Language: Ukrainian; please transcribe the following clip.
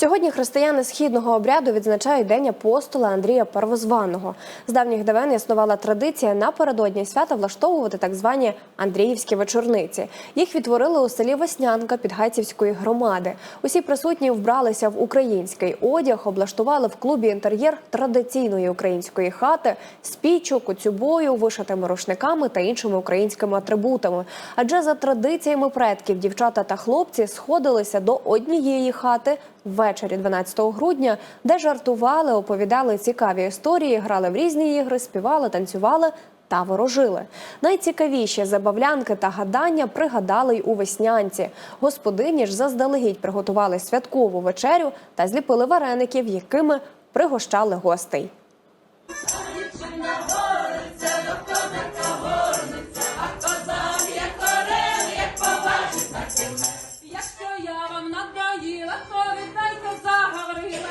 Сьогодні християни східного обряду відзначають День апостола Андрія Первозваного. З давніх давен існувала традиція напередодні свята влаштовувати так звані Андріївські вечорниці. Їх відтворили у селі Веснянка Підгайцівської громади. Усі присутні вбралися в український одяг, облаштували в клубі інтер'єр традиційної української хати з піччю, коцюбою, вишитими рушниками та іншими українськими атрибутами. Адже за традиціями предків дівчата та хлопці сходилися до однієї хати ввечері 12 грудня, де жартували, оповідали цікаві історії, грали в різні ігри, співали, танцювали. Та ворожили. Найцікавіші забавлянки та гадання пригадали й у веснянці. Господині ж заздалегідь приготували святкову вечерю та зліпили вареників, якими пригощали гостей.